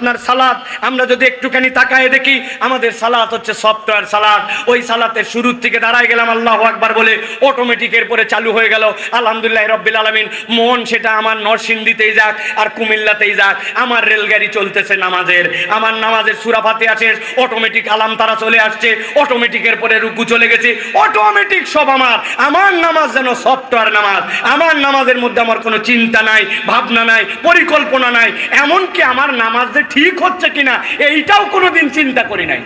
আপনার সালাদ, আমরা যদি একটুখানি তাকায় দেখি, আমাদের সালাত হচ্ছে সফটওয়্যার সালাদ। ওই সালাতের শুরুর থেকে দাঁড়ায় গেলাম, আল্লাহ আকবার বলে অটোমেটিকের পরে চালু হয়ে গেল। আলহামদুলিল্লাহ রব্বিল আলমিন, মন সেটা আমার নরসিংদীতেই যাক আর কুমিল্লাতেই যাক। আমার রেলগাড়ি চলতেছে নামাজের। আমার নামাজের সুরাফাতে আছে অটোমেটিক আলাম তারা চলে আসছে। অটোমেটিকের পরে রুকু চলে গেছে। অটোমেটিক সব আমার। আমার নামাজ যেন সফটওয়্যার নামাজ। আমার নামাজের মধ্যে আমার কোনো চিন্তা নাই, ভাবনা নাই, পরিকল্পনা নাই। এমনকি আমার নামাজ যে ঠিক হচ্ছে কিনা এইটাও কোনো দিন চিন্তা করি নাই।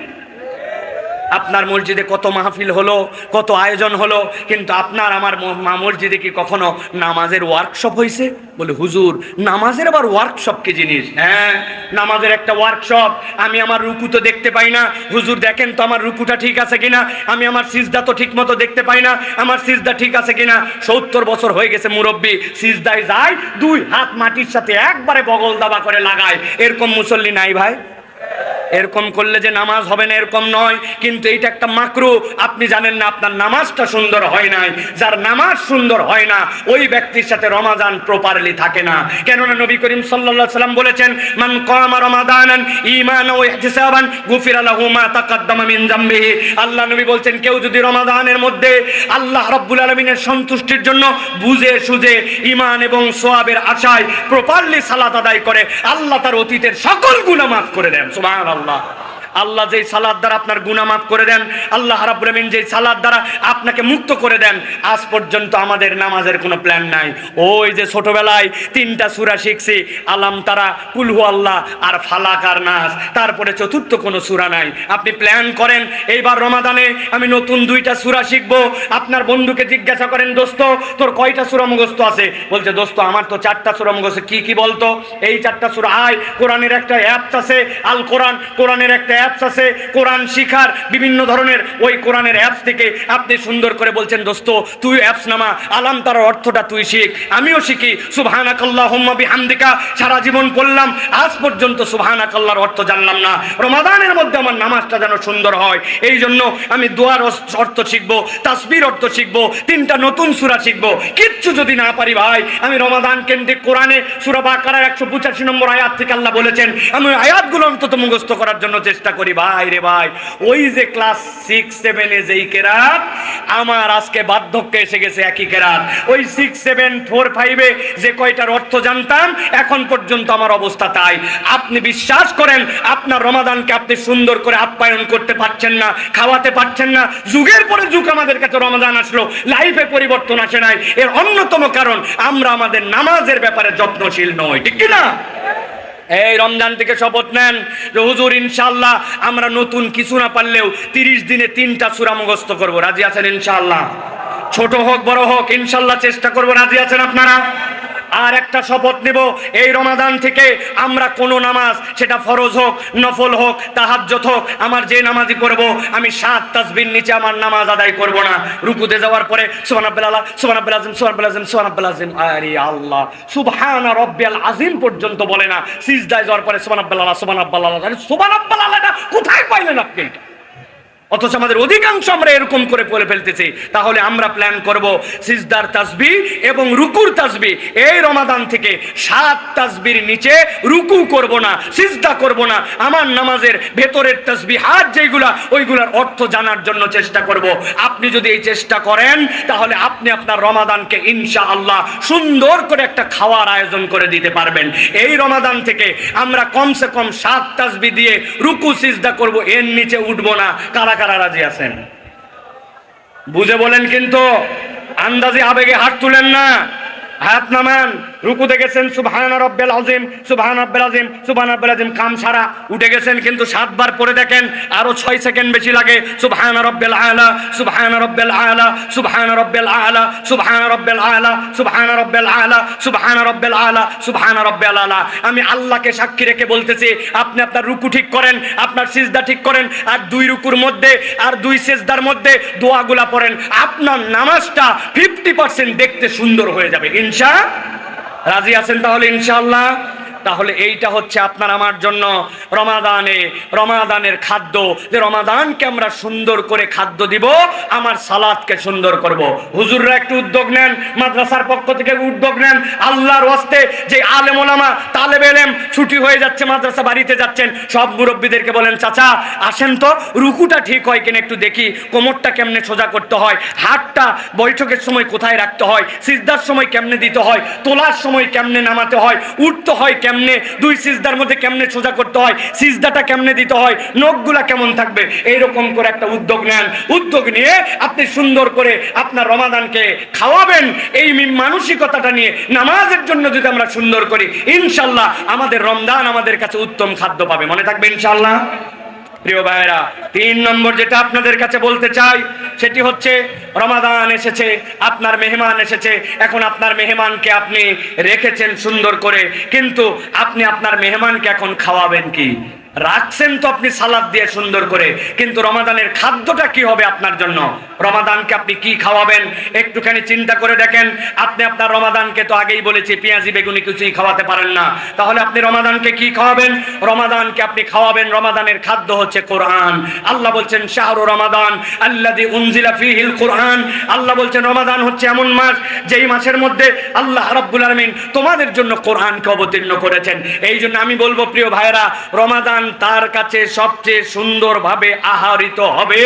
আপনার মসজিদে কত মাহফিল হলো, কত আয়োজন হলো, কিন্তু আপনার আমার মা মসজিদে কি কখনো নামাজের ওয়ার্কশপ হয়েছে বলে, হুজুর, নামাজের আবার ওয়ার্কশপ কি জিনিস? হ্যাঁ নামাজের একটা ওয়ার্কশপ আমি আমার রুকু তো দেখতে পাই না। হুজুর, দেখেন তো আমার রুকুটা ঠিক আছে কিনা? আমি আমার সিজদা তো ঠিক মতো দেখতে পাই না। আমার সিজদা ঠিক আছে কিনা? সত্তর বছর হয়ে গেছে মুরব্বী, সিজদায় যায়, দুই হাত মাটির সাথে একবারে বগল দাবা করে লাগায়। এরকম মুসল্লি নাই ভাই? এরকম করলে যে নামাজ হবে না এরকম নয়, কিন্তু এইটা একটা মাকরু। আপনি জানেন না, আপনার নামাজটা সুন্দর হয় নাই। যার নামাজ সুন্দর হয় না, ওই ব্যক্তির সাথে রমাজান প্রপারলি থাকে না। কেননা নবী করিম সাল্লাল্লাহু সাল্লাম বলেছেন, মান কামা রমাদানান ঈমানান ওয়া ইহতিসাবান গুফিরা লাহু মা তাকাদ্দামা মিন জামবিহি। আল্লাহ নবী বলছেন, কেউ যদি রমাদানের মধ্যে আল্লাহ রাব্বুল আলামিনের সন্তুষ্টির জন্য বুঝে সুঝে ইমান এবং সোয়াবের আশায় প্রপারলি সালাত আদায় করে, আল্লাহ তার অতীতের সকল গুনাহ মাফ করে দেন। সুবহানাল্লাহ। അള്ളാഹ് আল্লাহ যেই সালাদ দ্বারা আপনার মাফ করে দেন, আল্লাহ রাব্বুল আমিন যেই সালাদ দ্বারা আপনাকে মুক্ত করে দেন, আজ পর্যন্ত আমাদের নামাজের কোনো প্ল্যান নাই। ওই যে ছোটবেলায় তিনটা সূরা শিখছি, আলাম তারা কুলহু আল্লাহ, আর ফালাক আর নাস। তারপরে চতুর্থ কোনো সূরা নাই। আপনি প্ল্যান করেন, এইবার রমাদানে আমি নতুন দুইটা সূরা শিখব। আপনার বন্ধুকে জিজ্ঞাসা করেন, দোস্ত, তোর কয়টা সূরা মুখস্থ আছে? বলছে, দোস্ত, আমার তো চারটা সূরা মুখস্থ, কি কি বলতো? এই চারটা সূরা, আয়, কোরআনের একটা অ্যাপস আছে, আল কোরআন, কোরআনের একটা অ্যাপস আছে, কোরআন শিখার, বিভিন্ন ধরনের ওই কোরআনের অ্যাপস থেকে আপনি সুন্দর করে বলছেন, দোস্ত, তুই অ্যাপস নামা, আলাম তার অর্থটা তুই শিখ, আমিও শিখি সুবহানাকাল্লাহ হুম্মা বিহামদিকা, সারা জীবন পড়লাম, আজ পর্যন্ত সুবহানাকাল্লাহর অর্থ জানলাম না, রমাদানের মধ্যে আমার নামাজটা যেন সুন্দর হয় এই জন্য আমি দোয়ার অর্থ শিখব, তাসবির অর্থ শিখব, তিনটা নতুন সুরা শিখব, কিচ্ছু যদি না পারি ভাই, আমি রমাদান কেন্দ্রিক কোরআনে সূরা বাকারার একশো পঁচাশি নম্বর আয়াত থেকে আল্লাহ বলেছেন, আমি আয়াতগুলো অন্তত মুখস্থ করার জন্য চেষ্টা করি, ভাই রে ভাই। ওই যে ক্লাস সিক্স সেভেনে যেই কেরাত, আমার আজকে বার্ধক্যে এসে গেছে একই কেরাত। ওই সিক্স সেভেন ফোর ফাইভে যে কয়টার অর্থ জানতাম, এখন পর্যন্ত আমার অবস্থা তাই। আপনি বিশ্বাস করেন, আপনার রমাদানকে আপনি সুন্দর করে আপ্যায়ন করতে পারছেন না, খাওয়াতে পারছেন না। যুগের পরে যুগ আমাদের কাছে রমাদান আসলো লাইফে পরিবর্তন আসে নাই। এর অন্যতম কারণ, আমরা আমাদের নামাজের ব্যাপারে যত্নশীল নই, ঠিক কি না? এই রমজান থেকে শপথ নেন যে, হুজুর ইনশাল্লাহ আমরা নতুন কিছু না পারলেও তিরিশ দিনে তিনটা সুরা মুখস্থ করব। রাজি আছেন ইনশাল্লাহ ছোট হোক, বড় হোক ইনশাল্লাহ চেষ্টা করব। রাজি আছেন আপনারা? আর একটা শপথ নেব। এই রমাদান থেকে আমরা কোনো নামাজ, সেটা ফরজ হোক, নফল হোক তাহাজ্জত হোক, আমার যে নামাজই করব, আমি সাত তাসবির নিচে আমার নামাজ আদায় করব না। রুকুতে যাওয়ার পরে, সুবহানাল্লাহ আল্লাহ সুবহানাল্লাহ আযিম সুবহানাল্লাহ আযিম সুবহানাল্লাহ আযিম আরে আল্লাহ, সুবহান রাব্বিয়াল আজিম পর্যন্ত বলে না। সিজদায় যাওয়ার পরে, সুবহানাল্লাহ সুবহানাল্লাহ, আরে সুবহানাল্লাহ এটা কোথায় পাইলেন আপনি এটা? অথচ আমাদের অধিকাংশ আমরা এরকম করে পড়ে ফেলতেছি। তাহলে আমরা প্ল্যান করব সিজদার তাসবি এবং রুকুর তাসবি। এই রমাদান থেকে সাত তাসবির নিচে রুকু করব না, সিজদা করব না। আমার নামাজের ভেতরের তাসবি হাত যেগুলা ওইগুলার অর্থ জানার জন্য চেষ্টা করব। আপনি যদি এই চেষ্টা করেন, তাহলে আপনি আপনার রমাদানকে ইনশা আল্লাহ সুন্দর করে একটা খাওয়ার আয়োজন করে দিতে পারবেন। এই রমাদান থেকে আমরা কমসে কম সাত তাসবি দিয়ে রুকু, সিজদা করব। এর নিচে উঠবো না। কারা কারা রাজি আছেন? বুঝে বলেন কিন্তু আন্দাজে আবেগে হাত তুলেন না। হাত নামান। রুকুতে গেছেন সুবহান রব্বেল আজিম সুবহান রব্বেল আজিম সুবহান রব্বেল আজিম কাম সারা উঠে গেছেন কিন্তু সাতবার পরে দেখেন আরও ছয় সেকেন্ড বেশি লাগে সুবহান রব্বেল আলা সুবহান রব্বেল আলা সুবহান রব্বেল আলা সুবহান রব্বেল আলা সুবহান রব্বেল আলা সুবহান রব্বেল আলা সুবহান রব্বেল আলা আমি আল্লাহকে সাক্ষী রেখে বলতেছি আপনি আপনার রুকু ঠিক করেন আপনার সিজদা ঠিক করেন আর দুই রুকুর মধ্যে আর দুই সিজদার মধ্যে দোয়াগুলা পড়েন আপনার নামাজটা ফিফটি পার্সেন্ট দেখতে সুন্দর হয়ে যাবে ইনশা রাজি আছেন তাহলে ইনশাআল্লাহ। তাহলে এইটা হচ্ছে আপনার আমার জন্য রমাদানে, রমাদানের খাদ্য। যে রমাদানকে আমরা সুন্দর করে খাদ্য দিব, আমার সালাদকে সুন্দর করব। হুজুররা একটু উদ্যোগ নেন, মাদ্রাসার পক্ষ থেকে উদ্যোগ নেন। আল্লাহর ওয়াস্তে যে আলেম ওলামা, তালেব এলেম ছুটি হয়ে যাচ্ছে, মাদ্রাসা বাড়িতে যাচ্ছেন, সব মুরব্বীদেরকে বলেন, চাচা, আসেন তো, রুকুটা ঠিক হয় কিনা একটু দেখি, কোমরটা কেমনে সোজা করতে হয়, হাতটা বৈঠকের সময় কোথায় রাখতে হয়, সিজদার সময় কেমনে দিতে হয়, তোলার সময় কেমনে নামাতে হয়, উঠতে হয় কেমনে দুই সিজদার মধ্যে কেমনে সোজা করতে হয়, সিজদাটা কেমনে দিতে হয়, নখগুলা কেমন থাকবে, এইরকম করে একটা উদ্যোগ নেন। উদ্যোগ নিয়ে আপনি সুন্দর করে আপনার রমাদানকে খাওয়াবেন, এই মানসিকতাটা নিয়ে নামাজের জন্য যদি আমরা সুন্দর করি, ইনশাল্লাহ আমাদের রমদান আমাদের কাছে উত্তম খাদ্য পাবে। মনে থাকবে ইনশাল্লাহ? প্রিয় ভাইরা তিন নম্বর যেটা আপনাদের কাছে বলতে চাই, সেটি হচ্ছে, রমাদান এসেছে, আপনার মেহমান এসেছে, এখন আপনার মেহমানকে আপনি রেখেছেন সুন্দর করে, কিন্তু আপনি আপনার মেহমানকে এখন খাওয়াবেন কি? রাখছেন তো আপনি সালাদ দিয়ে সুন্দর করে, কিন্তু রমাদানের খাদ্যটা কি হবে আপনার জন্য? রমাদানকে আপনি কি খাওয়াবেন? একটুখানি চিন্তা করে দেখেন, আপনি আপনার রমাদানকে তো আগেই বলেছি, পেঁয়াজি বেগুনি কিছুই খাওয়াতে পারেন না। তাহলে আপনি রমাদানকে কি খাওয়াবেন? রমাদানকে আপনি খাওয়াবেন, রমাদানের খাদ্য হচ্ছে কোরআন। আল্লাহ বলছেন, শাহরু রমাদান আল্লাদি উনজিলা ফিহিল কোরআন। আল্লাহ বলছেন, রমাদান হচ্ছে এমন মাস যেই মাসের মধ্যে আল্লাহ রাব্বুল আলামিন তোমাদের জন্য কোরআনকে অবতীর্ণ করেছেন। এই জন্য আমি বলব, প্রিয় ভাইরা রমাদান তার কাছে সবচেয়ে সুন্দরভাবে আহারিত হবে।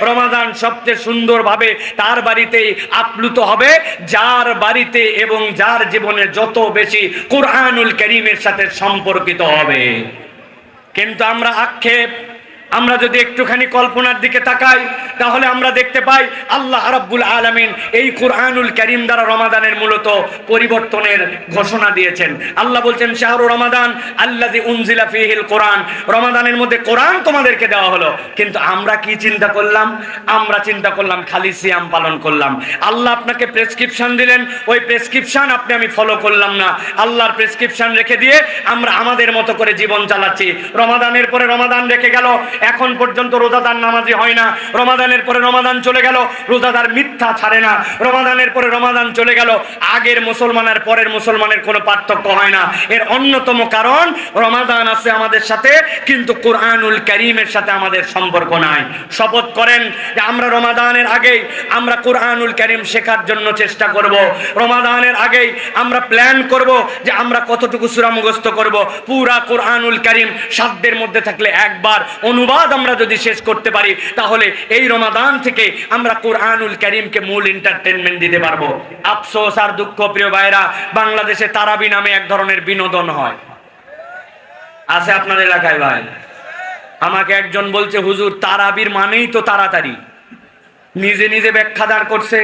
রমাদান সবচেয়ে সুন্দরভাবে তার বাড়িতেই আপ্লুত হবে। যার বাড়িতে এবং যার জীবনে যত বেশি কোরআনুল করিমের সাথে সম্পর্কিত হবে। কিন্তু আমরা আক্ষেপ আমরা যদি একটুখানি কল্পনার দিকে তাকাই, তাহলে আমরা দেখতে পাই আল্লাহ রাব্বুল আলামিন এই কোরআনুল করিম দ্বারা রমাদানের মূলত পরিবর্তনের ঘোষণা দিয়েছেন। আল্লাহ বলছেন, শাহরু রমাদান আল্লাদি উনজিলা ফিহিল কোরআন। রমাদানের মধ্যে কোরআন তোমাদেরকে দেওয়া হলো। কিন্তু আমরা কি চিন্তা করলাম? আমরা চিন্তা করলাম, খালি সিয়াম পালন করলাম। আল্লাহ আপনাকে প্রেসক্রিপশন দিলেন। ওই প্রেসক্রিপশন আপনি আমি ফলো করলাম না। আল্লাহর প্রেসক্রিপশন রেখে দিয়ে আমরা আমাদের মতো করে জীবন চালাচ্ছি। রমাদানের পরে রমাদান রেখে গেল। এখন পর্যন্ত রোজাদার নামাজি হয় না। রমাদানের পরে রমাদান চলে গেল, রোজাদার মিথ্যা ছাড়ে না। রমাদানের পরে রমাদান চলে গেল, আগের মুসলমান আর পরের মুসলমানের কোনো পার্থক্য হয় না। এর অন্যতম কারণ, রমাদান আছে আমাদের সাথে, কিন্তু কোরআনুল করিমের সাথে আমাদের সম্পর্ক নাই। শপথ করেন যে আমরা রমাদানের আগেই, আমরা কোরআনুল করিম শেখার জন্য চেষ্টা করব। রমাদানের আগেই আমরা প্ল্যান করব যে আমরা কতটুকু সুরা মুখস্থ করব। পুরা কোরআনুল করিম সাধ্যের মধ্যে থাকলে একবার অনুবাদ আমরা যদি শেষ করতে পারি, তাহলে এই রমাদান থেকে আমরা কোরআনুল করিমকে মূল এন্টারটেনমেন্ট দিতে পারব। আফসোস আর দুঃখ, প্রিয় ভাইরা বাংলাদেশে তারাবি নামে এক ধরনের বিনোদন হয়। আছে আপনার এলাকায় ভাই? আমাকে একজন বলছে, হুজুর, তারাবির মানেই তো তাড়াতাড়ি। নিজে নিজে ব্যাখ্যা দাঁড় করছে।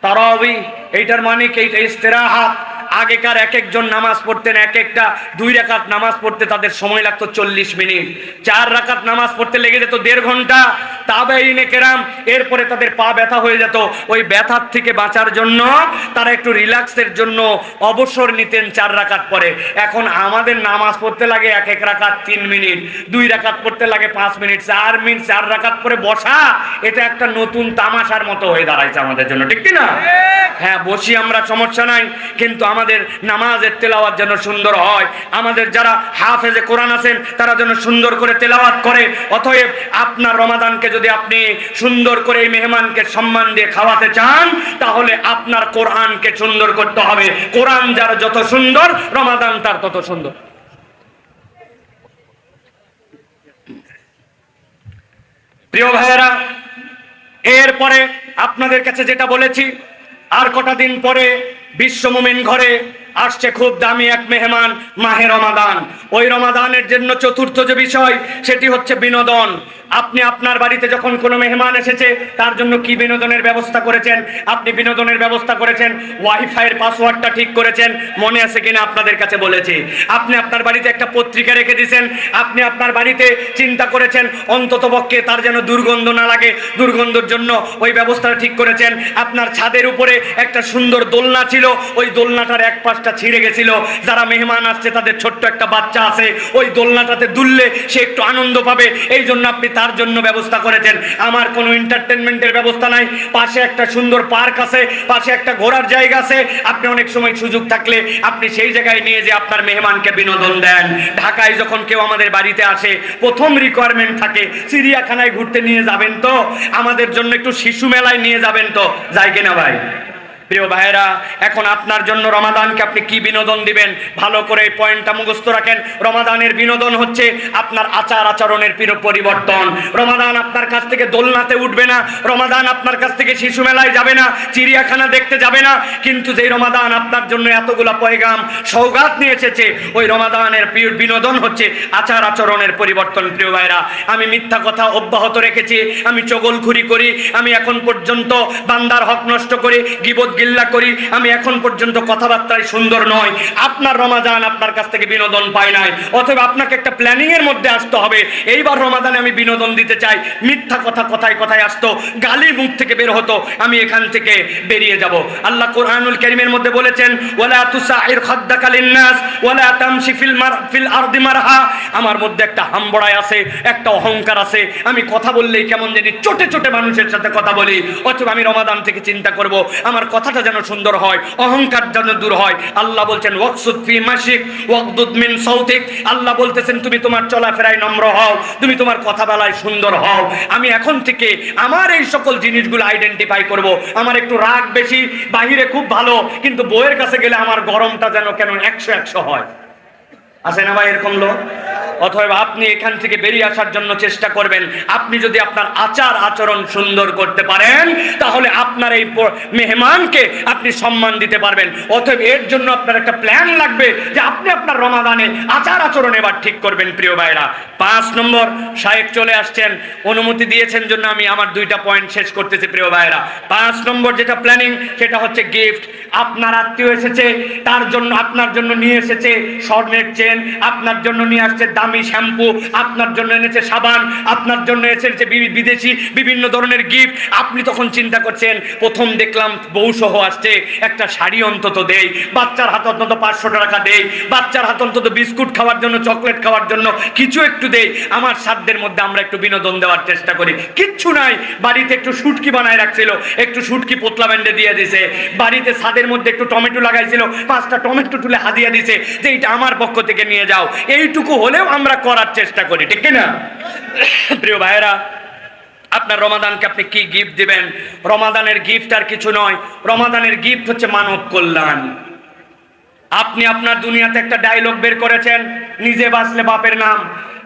তারাবি, এইটার মানে কি? এইটা ইস্তেরাহাত আগেকার এক একজন নামাজ পড়তেন, এক একটা দুই রাকাত নামাজ পড়তে তাদের সময় লাগতো চল্লিশ মিনিট। চার রাকাত নামাজ পড়তে লেগে যেত দেড় ঘণ্টা। তাবেইনে কেরাম এরপরে তাদের পা ব্যথা হয়ে যেত। ওই ব্যথার থেকে বাঁচার জন্য তারা একটু রিল্যাক্সের জন্য অবসর নিতেন চার রাকাত পরে। এখন আমাদের নামাজ পড়তে লাগে এক এক রাকাত তিন মিনিট, দুই রাকাত পড়তে লাগে পাঁচ মিনিট, চার মিনিট চার রাকাত পরে বসা, এটা একটা নতুন তামাশার মতো হয়ে দাঁড়াইছে আমাদের জন্য। ঠিক না হ্যাঁ বসি আমরা, সমস্যা নাই। কিন্তু আমাদের নামাজের তেলাওয়াত যেন সুন্দর হয়। আমাদের যারা হাফেজে কোরআন আছেন, তারা যেন সুন্দর করে তেলাওয়াত করে। অতএব আপনার রমাদানকে যদি আপনি সুন্দর করে এই মেহমানকে সম্মান দিয়ে খাওয়াতে চান, তাহলে আপনার কোরআনকে সুন্দর করতে হবে। কোরআন যার যত সুন্দর, রমাদান তার তত সুন্দর। প্রিয় ভাইয়েরা, এরপরে আপনাদের কাছে যেটা বলেছি আর কটা দিন পরে বিশ্ব মোমেন ঘরে আসছে খুব দামি এক মেহমান মাহে রমাদান। ওই রমাদানের জন্য চতুর্থ যে বিষয়, সেটি হচ্ছে বিনোদন। আপনি আপনার বাড়িতে যখন কোনো মেহমান এসেছে, তার জন্য কি বিনোদনের ব্যবস্থা করেছেন? আপনি বিনোদনের ব্যবস্থা করেছেন, ওয়াইফাইয়ের পাসওয়ার্ডটা ঠিক করেছেন, মনে আছে কিনা আপনাদের কাছে বলেছি। আপনি আপনার বাড়িতে একটা পত্রিকা রেখে দিয়েছেন, আপনি আপনার বাড়িতে চিন্তা করেছেন, অন্তত পক্ষে তার যেন দুর্গন্ধ না লাগে, দুর্গন্ধর জন্য ওই ব্যবস্থাটা ঠিক করেছেন। আপনার ছাদের উপরে একটা সুন্দর দোলনা ছিল, ওই দোলনাটার এক পাশটা একটা ছিঁড়ে গেছিল, যারা মেহমান আসছে, তাদের ছোট্ট একটা বাচ্চা আছে, ওই দোলনাটাতে দুললে সে একটু আনন্দ পাবে। এই জন্য আপনি তার জন্য ব্যবস্থা করেছেন। আমার কোনো এন্টারটেনমেন্টের ব্যবস্থা নাই। পাশে একটা সুন্দর পার্ক আছে, পাশে একটা ঘোরার জায়গা আছে। আপনি অনেক সময় সুযোগ থাকলে আপনি সেই জায়গায় নিয়ে যে আপনার মেহমানকে বিনোদন দেন। ঢাকায় যখন কেউ আমাদের বাড়িতে আসে, প্রথম রিকোয়ারমেন্ট থাকে, চিড়িয়াখানায় ঘুরতে নিয়ে যাবেন তো? আমাদের জন্য একটু শিশু মেলায় নিয়ে যাবেন তো? যাই কিনা ভাই? প্রিয় ভাইরা এখন আপনার জন্য রমাদানকে আপনি কি বিনোদন দিবেন? ভালো করে এই পয়েন্টটা মুখস্থ রাখেন। রমাদানের বিনোদন হচ্ছে আপনার আচার আচরণের পির- পরিবর্তন। রমাদান আপনার কাছ থেকে দোলনাতে উঠবে না। রমাদান আপনার কাছ থেকে শিশু মেলায় যাবে না, চিড়িয়াখানা দেখতে যাবে না। কিন্তু যেই রমাদান আপনার জন্য এতগুলা পয়গাম সৌগাত নিয়ে এসেছে, ওই রমাদানের পি- বিনোদন হচ্ছে আচার আচরণের পরিবর্তন। প্রিয় ভাইরা আমি মিথ্যা কথা অব্যাহত রেখেছি, আমি চগলখুরি করি, আমি এখন পর্যন্ত বান্দার হক নষ্ট করি গিবত গিল্লা করি, আমি এখন পর্যন্ত কথাবার্তায় সুন্দর নয় আপনার রমাদান আপনার কাছ থেকে বিনোদন পায় নাই। অথবা আপনাকে একটা প্ল্যানিং এর মধ্যে আসতে হবে। এইবার রমাদানে আমি বিনোদন দিতে চাই। মিথ্যা কথা কথায় কথায় আসতো। গালি মুখ থেকে বের হতো। আমি এখান থেকে বেরিয়ে যাব। আল্লাহ কোরআনুল কারীমের মধ্যে বলেছেন, ওয়ালা তুসাইর খাদ্দাকা লিন্নাস, ওয়ালা তামশি ফিল মার, ফিল আরদি মারহা। আমার মধ্যে একটা হাম্বড়াই আছে, একটা অহংকার আছে। আমি কথা বললেই কেমন জানি চটে চটে মানুষের সাথে কথা বলি। অথবা আমি রমাদান থেকে চিন্তা করব। আমার কথাটা যেন সুন্দর হয়, অহংকার যেন দূর হয়। আল্লাহ বলছেন, ওয়াকসুদ ফি মাসিক ওয়াকদুদ মিন সৌতিক আল্লাহ বলতেছেন, তুমি তোমার চলাফেরায় নম্র হও, তুমি তোমার কথা বলায় সুন্দর হও। আমি এখন থেকে আমার এই সকল জিনিসগুলো আইডেন্টিফাই করব। আমার একটু রাগ বেশি, বাহিরে খুব ভালো, কিন্তু বইয়ের কাছে গেলে আমার গরমটা যেন কেন একশো একশো হয়। আছে না ভাই, এরকম লোক? অথবা আপনি এখান থেকে বেরিয়ে আসার জন্য চেষ্টা করবেন। আপনি যদি আপনার আচার আচরণ সুন্দর করতে পারেন, তাহলে আপনার এই মেহমানকে আপনি সম্মান দিতে পারবেন। অতএব এর জন্য আপনার একটা প্ল্যান লাগবে যে আপনি আপনার রমাদানে আচার আচরণ এবার ঠিক করবেন, প্রিয় ভাইরা। পাঁচ নম্বর শায়েক চলে আসছেন। অনুমতি দিয়েছেন জন্য আমি আমার দুইটা পয়েন্ট শেষ করতেছি, প্রিয় ভাইরা। পাঁচ নম্বর যেটা প্ল্যানিং সেটা হচ্ছে গিফট আপনার আত্মীয় এসেছে, তার জন্য, আপনার জন্য নিয়ে এসেছে স্বর্ণের চেন আপনার জন্য নিয়ে আসছে দামি শ্যাম্পু, আপনার জন্য এনেছে সাবান, আপনার জন্য এসেছে বি- বিদেশি বিভিন্ন ধরনের গিফট আপনি তখন চিন্তা করছেন, প্রথম দেখলাম বউ সহ আসছে, একটা শাড়ি অন্তত দেই, বাচ্চার হাত অন্তত পাঁচশো টাকা দেই, বাচ্চার হাত অন্তত বিস্কুট খাওয়ার জন্য, চকলেট খাওয়ার জন্য কিছু একটু দেই। আমার সাধ্যের মধ্যে আমরা একটু বিনোদন দেওয়ার চেষ্টা করি। কিচ্ছু নাই, বাড়িতে একটু সুটকি বানায় রাখছিল, একটু সুটকি পোতলা ব্যান্ডে দিয়ে দিছে। বাড়িতে ছাদের মধ্যে একটু টমেটো লাগাইছিল, পাঁচটা টমেটো তুলে হাদিয়া দিছে, যে এইটা আমার পক্ষ থেকে নিয়ে যাও। এইটুকু হলেও আমরা করার চেষ্টা করি, ঠিক না প্রিয় ভাইয়েরা, আপনার রমাদানকে আপনি কি গিফট দিবেন? রমাদানের গিফট আর কিছু নয়, রমাদানের গিফট হচ্ছে মানব কল্যাণ। আপনি আপনার দুনিয়াতে একটা ডায়লগ বের করেছেন, নিজে বাঁচলে বাপের নাম।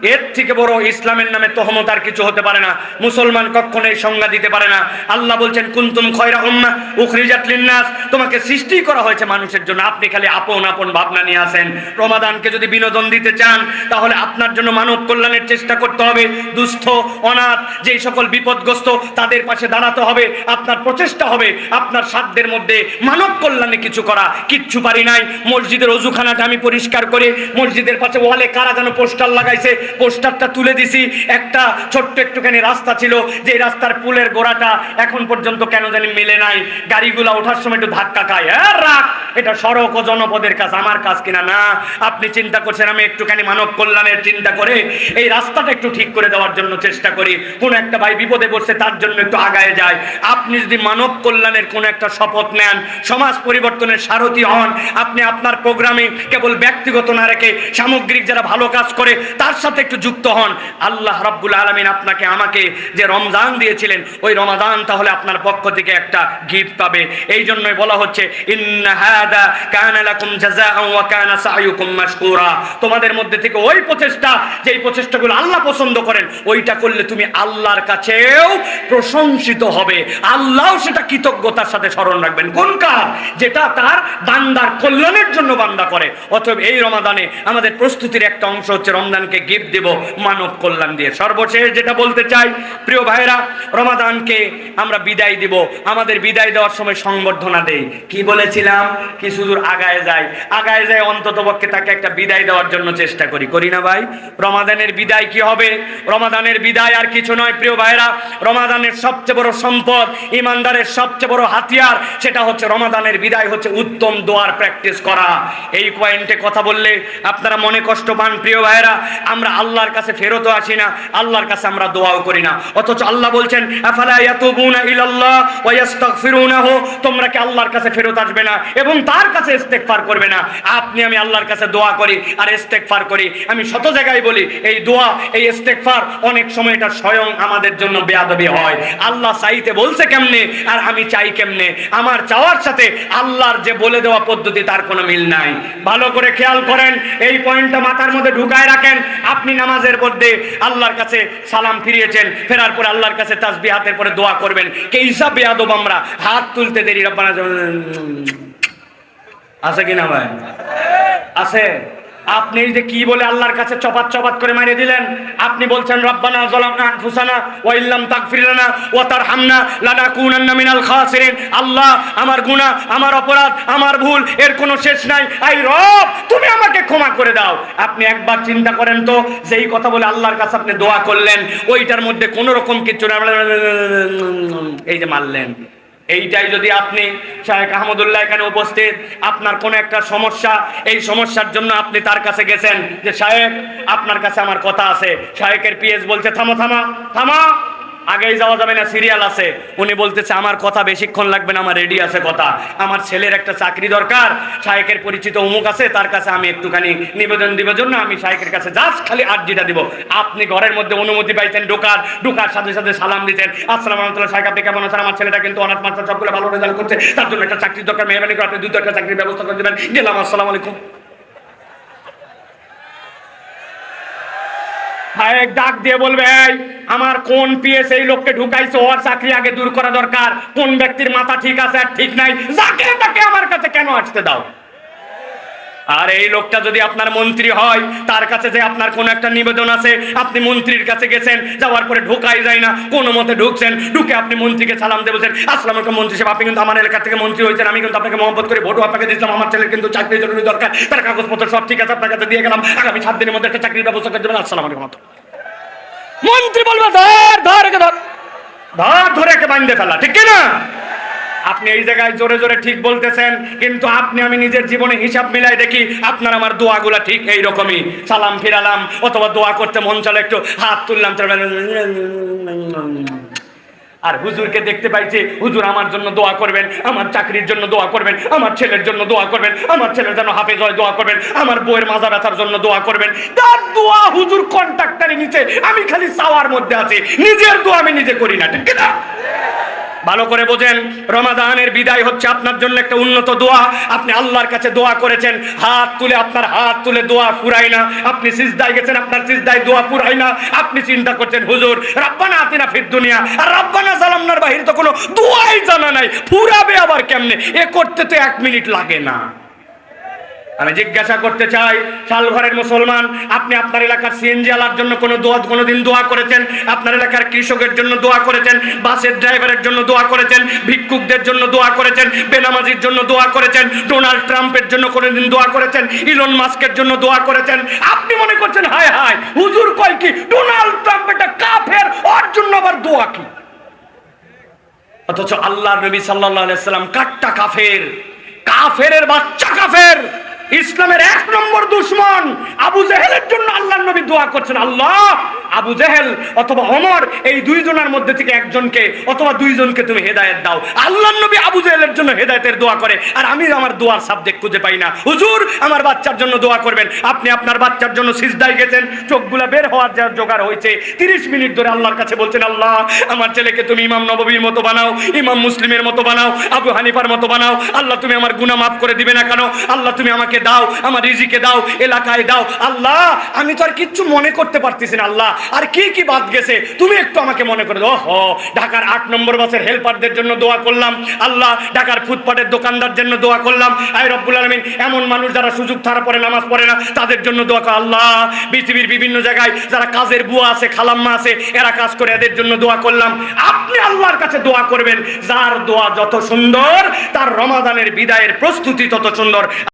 এর থেকে বড় ইসলামের নামে তহমত আর কিছু হতে পারে না। মুসলমান কখনো এই সংজ্ঞা দিতে পারে না। আল্লাহ বলছেন, কুন্তুম খয়রা উম্মা উখরিজাত লিন্নাস। তোমাকে সৃষ্টি করা হয়েছে মানুষের জন্য। আপনি খালি আপন আপন ভাবনা নিয়ে আসেন। রমাদানকে যদি বিনোদন দিতে চান, তাহলে আপনার জন্য মানব কল্যাণের চেষ্টা করতে হবে। দুস্থ, অনাথ, যেই সকল বিপদগ্রস্ত, তাদের পাশে দাঁড়াতে হবে। আপনার প্রচেষ্টা হবে আপনার সাধ্যের মধ্যে মানব কল্যাণে কিছু করা। কিচ্ছু পারি নাই। মসজিদের অজুখানাটা আমি পরিষ্কার করে মসজিদের পাশে ওয়ালে কারা যেন পোস্টার লাগাইছে পোস্টারটা তুলে দিছি। একটা ছোট্ট একটুখানি রাস্তা ছিল যে রাস্তার পুলের গোড়াটা এখন পর্যন্ত কেন জানি মেলে নাই। গাড়িগুলা ওঠার সময় একটু ধাক্কা খায়। হ্যাঁ রাখ, এটা সড়ক ও জনপদের কাজ, আমার কাজ কিনা না? আপনি চিন্তা করছেন, আমি একটুখানি মানব কল্যাণের চিন্তা করে এই রাস্তাটা একটু ঠিক করে দেওয়ার জন্য চেষ্টা করি। কোনো একটা ভাই বিপদে পড়ছে, তার জন্য একটু আগায় যায়। আপনি যদি মানব কল্যাণের কোনো একটা শপথ নেন, সমাজ পরিবর্তনের সারথি হন, আপনি আপনার প্রোগ্রামে কেবল ব্যক্তিগত না রেখে সামগ্রিক যারা ভালো কাজ করে, তার সাথে একটু যুক্ত হন। আল্লাহ রাব্বুল আলমিন আপনাকে, আমাকে যে রমজান দিয়েছিলেন, ওই রমাদান তাহলে আপনার পক্ষ থেকে একটা গিফট পাবে। এই জন্যই বলা হচ্ছে তোমাদের মধ্যে থেকে ওই প্রচেষ্টা, যেই প্রচেষ্টাগুলো আল্লাহ পছন্দ করেন, ওইটা করলে তুমি আল্লাহর কাছেও প্রশংসিত হবে। আল্লাহ সেটা কৃতজ্ঞতার সাথে স্মরণ রাখবেন। কোন কাজ? যেটা তার বান্দার কল্যাণের জন্য বান্দা করে। অতএব এই রমাদানে আমাদের প্রস্তুতির একটা অংশ হচ্ছে রমজানকে গিফট গিফট দেব মানব কল্যাণ দিয়ে। সর্বশেষ যেটা বলতে চাই, প্রিয় ভাইরা রমাদানকে আমরা বিদায় দিব। আমাদের বিদায় দেওয়ার সময় সংবর্ধনা দেই। কি বলেছিলাম? কিছু দূর আগায় যায়। আগায় যায় অন্তত পক্ষে তাকে একটা বিদায় দেওয়ার জন্য চেষ্টা করি। করি না ভাই? রমাদানের বিদায় কি হবে? রমাদানের বিদায় আর কিছু নয়, প্রিয় ভাইরা রমাদানের সবচেয়ে বড় সম্পদ, ইমানদারের সবচেয়ে বড় হাতিয়ার, সেটা হচ্ছে রমাদানের বিদায় হচ্ছে উত্তম দোয়ার প্র্যাকটিস করা। এই পয়েন্টে কথা বললে আপনারা মনে কষ্ট পান, প্রিয় ভাইরা আমরা আল্লাহর কাছে ফেরতও আসি না, আল্লাহর কাছে আমরা দোয়াও করি না। অথচ আল্লাহ বলছেন তোমরা কি আল্লাহর কাছে ফেরত আসবে না এবং তার কাছে ইস্তেগফার করবে না? আপনি, আমি আল্লাহর কাছে দোয়া করি আর ইস্তেগফার করি। আমি শত জায়গায় বলি, এই দোয়া, এই ইস্তেগফার অনেক সময় এটা স্বয়ং আমাদের জন্য বেয়াদবি হয়। আল্লাহ চাইতে বলছে কেমনে আর আমি চাই কেমনে? আমার চাওয়ার সাথে আল্লাহর যে বলে দেওয়া পদ্ধতি তার কোনো মিল নাই। ভালো করে খেয়াল করেন, এই পয়েন্টটা মাথার মধ্যে ঢুকায় রাখেন। আপনি নামাজের মধ্যে আল্লাহর কাছে সালাম ফিরিয়েছেন, ফেরার পরে আল্লাহর কাছে তাসবি হাতের পরে দোয়া করবেন। কে হিসাব বেয়াদব আমরা? হাত তুলতে দেরি, রব্বানা আছে কিনা ভাই? আছে। আপনি যে কি বলে আল্লাহর কাছে চপাত চপাত করে মারিয়ে দিলেন? আপনি বলছেন, রব্বানা যালামনা আনফুসানা ওয়া ইল্লাম তাগফির লানা ওয়া তারহামনা লানাকুনান্না মিনাল খাসিরিন। আল্লাহ, আমার গুনাহ, আমার অপরাধ, আমার ভুল, এর কোনো শেষ নাই। আই রব, তুমি আমাকে ক্ষমা করে দাও। আপনি একবার চিন্তা করেন তো, যেই কথা বলে আল্লাহর কাছে আপনি দোয়া করলেন, ওইটার মধ্যে কোনো রকম কিছু এই যে মারলেন। এইটাই যদি আপনি শাহেখ আহমদুল্লাহ এখানে উপস্থিত, আপনার কোনো একটা সমস্যা, এই সমস্যার জন্য আপনি তার কাছে গেছেন যে শাহেক আপনার কাছে আমার কথা আছে। শাহেকের পিএস বলছে, থামা থামা থামা। আগেই যাওয়া যাবে না সিরিয়াল আছে। উনি বলতেছে, আমার কথা বেশিক্ষণ লাগবে না, আমার রেডি আছে কথা। আমার ছেলের একটা চাকরি দরকার শাহেকের পরিচিত অমুক আছে, তার কাছে আমি একটুখানি নিবেদন দিবার জন্য আমি শাহেকের কাছে জাস্ট খালি আর্জিটা দিব। আপনি ঘরের মধ্যে অনুমতি পাইতেন, ঢোকার ঢোকার সাথে সাথে সালাম দিতেন। আসসালাম আলহামদুলিল্লাহ শাহেক আপনি কেমন আছেন? আমার ছেলেটা কিন্তু অনাথ মাস্টার সবগুলো ভালো রেজাল্ট করছে। তার জন্য একটা চাকরির দরকার, মেহরবানি করে আপনি দুটো একটা চাকরির ব্যবস্থা করে দেবেন। গেলাম, আসসালামু আলাইকুম। এক ডাক দিয়ে বলবে, এই, আমার কোন পিএস এই লোককে ঢুকাইছে? ওর চাকরি আগে দূর করা দরকার। কোন ব্যক্তির মাথা ঠিক আছে আর ঠিক নাই? যাকে তাকে আমার কাছে কেন আসতে দাও? আর এই লোকটা যদি আপনার মন্ত্রী হয় তার কাছে যে আপনার কোনো একটা নিবেদন আছে আপনি মন্ত্রীর কাছে গেছেন যাওয়ার পরে ঢোকাই যায় না কোনো মতে ঢুকছেন ঢুকে আপনি মন্ত্রীকে সালাম দিয়ে বলছেন আসসালাম আলাইকুম মন্ত্রী সাহেব আপনি কিন্তু আমার এলাকা থেকে মন্ত্রী হয়েছেন আমি কিন্তু আপনাকে মহব্বত করে ভোটও আপনাকে দিয়েছিলাম আমার ছেলের কিন্তু চাকরি জরুরি দরকার তার কাগজপত্র সব ঠিক আছে আপনার কাছে দিয়ে গেলাম আগামী সাত দিনের মধ্যে একটা চাকরির ব্যবস্থা করে দেবেন আসসালাম আলাইকুম মন্ত্রী বলবে ধর ধর ধর ধর ধরে একে বান্ধে ফেলা ঠিক না আপনি এই জায়গায় জোরে জোরে ঠিক বলতেছেন, কিন্তু আপনি আমি নিজের জীবনে হিসাব মিলাই দেখি আপনার আমার দোয়াগুলা ঠিক এই রকমই সালাম ফিরালাম, অথবা দোয়া করতে মন চলে একটু হাত তুললাম আর হুজুরকে দেখতে পাইছে, হুজুর আমার জন্য দোয়া করবেন, আমার চাকরির জন্য দোয়া করবেন, আমার ছেলের জন্য দোয়া করবেন, আমার ছেলের জন্য হাফেজ হয় দোয়া করবেন, আমার বইয়ের মাজা ব্যথার জন্য দোয়া করবেন। তার দোয়া হুজুর কন্ট্রাক্টারে নিচে, আমি খালি চাওয়ার মধ্যে আছি, নিজের দোয়া আমি নিজে করি না, ঠিক না ভালো করে বোঝেন, রমাদানের বিদায় হচ্ছে আপনার জন্য একটা উন্নত দোয়া। আপনি আল্লাহর কাছে দোয়া করেছেন, হাত তুলে আপনার হাত তুলে দোয়া ফুরাই না। আপনি সিজদায় গেছেন, আপনার সিজদায় দোয়া ফুরাই না। আপনি চিন্তা করছেন, হুজুর, রাব্বানা আতিনা ফিদ দুনিয়া। আর রাব্বানা সালামনার বাহির তো কোনো দোয়াই জানা নাই। ফুরাবে আবার কেমনে? এ করতে তো এক মিনিট লাগে না। আমি জিজ্ঞাসা করতে চাই, শালঘরের মুসলমান, আপনি আপনার এলাকার সিএনজি আলার জন্য কোনো দোয়া, কোনোদিন দোয়া করেছেন? আপনার এলাকার কৃষকের জন্য দোয়া করেছেন? বাসের ড্রাইভারের জন্য দোয়া করেছেন? ভিক্ষুকদের জন্য দোয়া করেছেন? বেনামাজির জন্য দোয়া করেছেন? ডোনাল্ড ট্রাম্পের জন্য কোনোদিন দোয়া করেছেন? ইলন মাস্কের জন্য দোয়া করেছেন? আপনি মনে করছেন, হায় হায়, হুজুর কয় কি? ডোনাল্ড ট্রাম্প একটা কাফের, ওর জন্য আবার দোয়া কি? অথচ আল্লাহ নবী সাল্লাহ সাল্লাম কাট্টা কাফের? কাফেরের বাচ্চা কাফের! ইসলামের এক নম্বর দুশ্মন আবু জাহেলের জন্য আল্লাহ নবী দোয়া করছেন আল্লাহ আবু জেহেল অথবা অমর এই দুইজনের মধ্যে থেকে একজনকে অথবা দুইজনকে তুমি হেদায়েত দাও। আল্লাহ নবী আবু জেহেলের জন্য হেদায়েতের দোয়া করে, আর আমি আমার দোয়ার সাবজেক্ট খুঁজে পাই না। হুজুর, আমার বাচ্চার জন্য দোয়া করবেন। আপনি আপনার বাচ্চার জন্য সিজদায় গেছেন, চোখগুলা বের হওয়ার যা জোগাড় হয়েছে। তিরিশ মিনিট ধরে আল্লাহর কাছে বলছেন, আল্লাহ, আমার ছেলেকে তুমি ইমাম নববীর মতো বানাও, ইমাম মুসলিমের মতো বানাও, আবু হানিফার মতো বানাও। আল্লাহ, তুমি আমার গুণা মাফ করে দিবে না কেন? আল্লাহ, তুমি আমাকে দাও, আমার রিজিকে দাও, এলাকায় দাও। আল্লাহ, আমি তো আর কিচ্ছু মনে করতে পারতেছি না, আল্লাহ। আর কি কি বাদ গেছে? তুমি একটু আমাকে মনে করে দাও। ঢাকার আট নম্বর বাসের হেল্পারদের জন্য দোয়া করলাম। আল্লাহ, ঢাকার ফুটপাতের দোকানদার জন্য দোয়া করলাম। আই রব্বুল আলমিন, এমন মানুষ যারা সুযোগ ছাড়া পড়ে, নামাজ পড়ে না, তাদের জন্য দোয়া কর। আল্লাহ, পৃথিবীর বিভিন্ন জায়গায় যারা কাজের বুয়া আছে, খালাম্মা আছে, এরা কাজ করে এদের জন্য দোয়া করলাম। আপনি আল্লাহর কাছে দোয়া করবেন, যার দোয়া যত সুন্দর, তার রমাদানের বিদায়ের প্রস্তুতি তত সুন্দর।